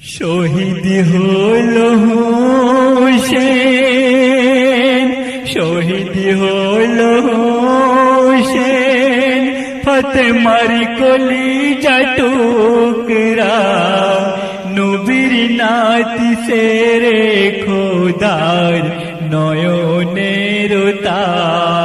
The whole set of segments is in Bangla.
শহীদ হল হোসেন, শহীদ হল হোসেন। ফতেমার কলি জাটুকরা নবীর নাতি সেরে খোদার নয়নের তারা।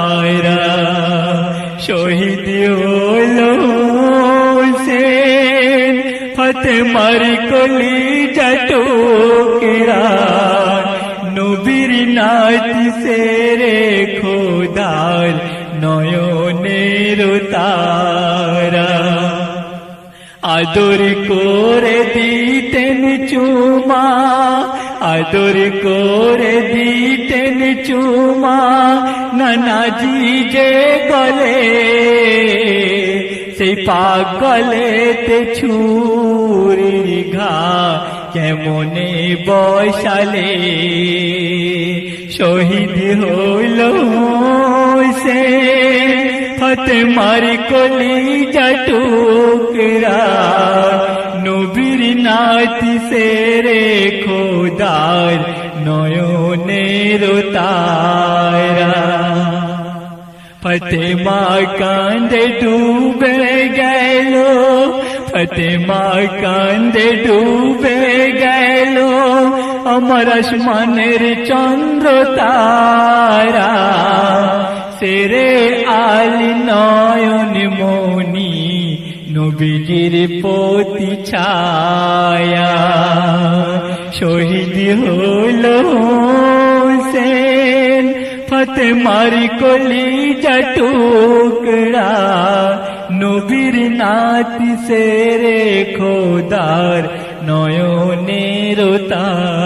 ফতেমার কলি জটোকেরা নবীর নাতি সেরে খোদার নয়নের তারা আদর করে দিতেন চুমা, আদর করে দিতেন চুমা, নানাজি যে গলে, সেই পাগলেতে ছুরির ঘা কেমনে বসালে? শহীদ হইল সে ফতেমার কলি জটুকরা নবীর নাতি সেরে খোদার নয়নের তারা। ফতেমা কান্দে ডুবে গেল ফতেমা কান্দে ডুবে গেল আমার আসমানের চন্দ্র তারা সেরে আলি নয়ন মনি নবীজির পতি ছায়া শহীদ হল হোসেন ফতেমার কলি জটুকড়া নবীর নাতি সেরে খোদার নয়নের তারা